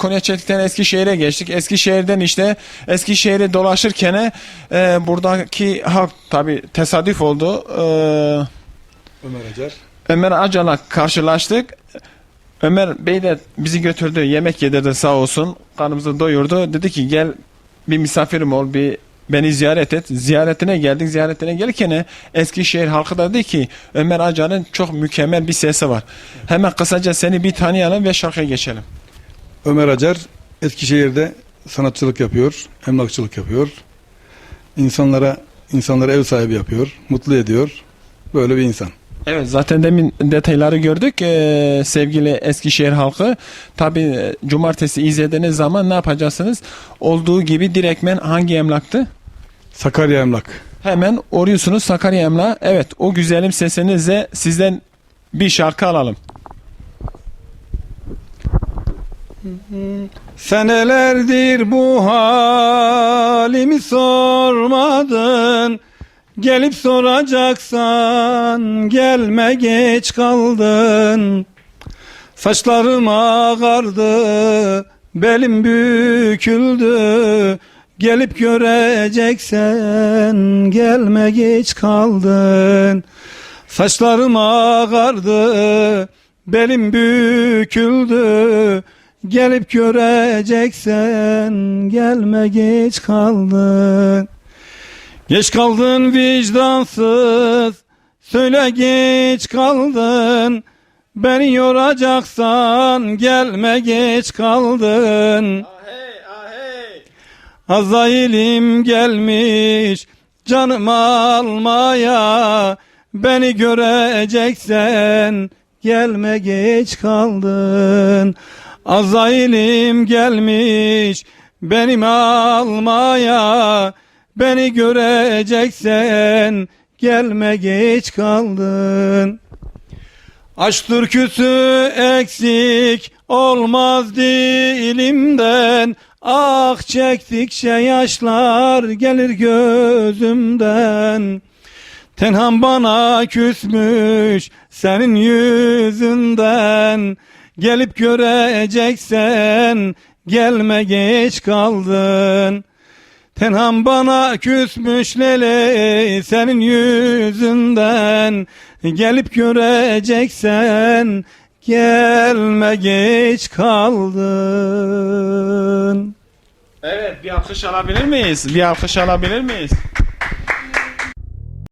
Konya Eskişehir'e geçtik. Eskişehir'den işte Eskişehir'i dolaşırken e, buradaki halk tabi tesadüf oldu. E, Ömer Acar. Ömer Acar'la karşılaştık. Ömer Bey de bizi götürdü. Yemek yedirdi sağ olsun. Karnımızı doyurdu. Dedi ki gel bir misafirim ol bir beni ziyaret et. Ziyaretine geldik. Ziyaretine gelirken Eskişehir halkı da dedi ki Ömer Acar'ın çok mükemmel bir sesi var. Hemen kısaca seni bir tanıyalım ve şarkıya geçelim. Ömer Acar Eskişehir'de sanatçılık yapıyor, emlakçılık yapıyor. İnsanlara insanlara ev sahibi yapıyor, mutlu ediyor. Böyle bir insan. Evet zaten demin detayları gördük Ee, sevgili Eskişehir halkı. Tabi cumartesi izlediğiniz zaman ne yapacaksınız? Olduğu gibi direktmen hangi emlaktı? Sakarya Emlak. Hemen orıyorsunuz Sakarya Emlak. Evet o güzelim sesinizle sizden bir şarkı alalım. Senelerdir bu halimi sormadın. Gelip soracaksan gelme geç kaldın. Saçlarım ağardı belim büküldü. Gelip göreceksen gelme geç kaldın. Saçlarım ağardı belim büküldü Gelip göreceksen gelme geç kaldın. Geç kaldın vicdansız Söyle geç kaldın. Beni yoracaksan gelme geç kaldın. Azrail'im gelmiş canım almaya. Beni göreceksen gelme geç kaldın. Azrail'im gelmiş benim almaya. Beni göreceksen gelme geç kaldın. Aşk türküsü eksik olmaz dilimden. Ah çektikçe yaşlar gelir gözümden Tenham bana küsmüş senin yüzünden Gelip göreceksen gelme geç kaldın Tenham bana küsmüş lele senin yüzünden Gelip göreceksen gelme geç kaldın Evet bir alkış alabilir miyiz? Bir alkış alabilir miyiz?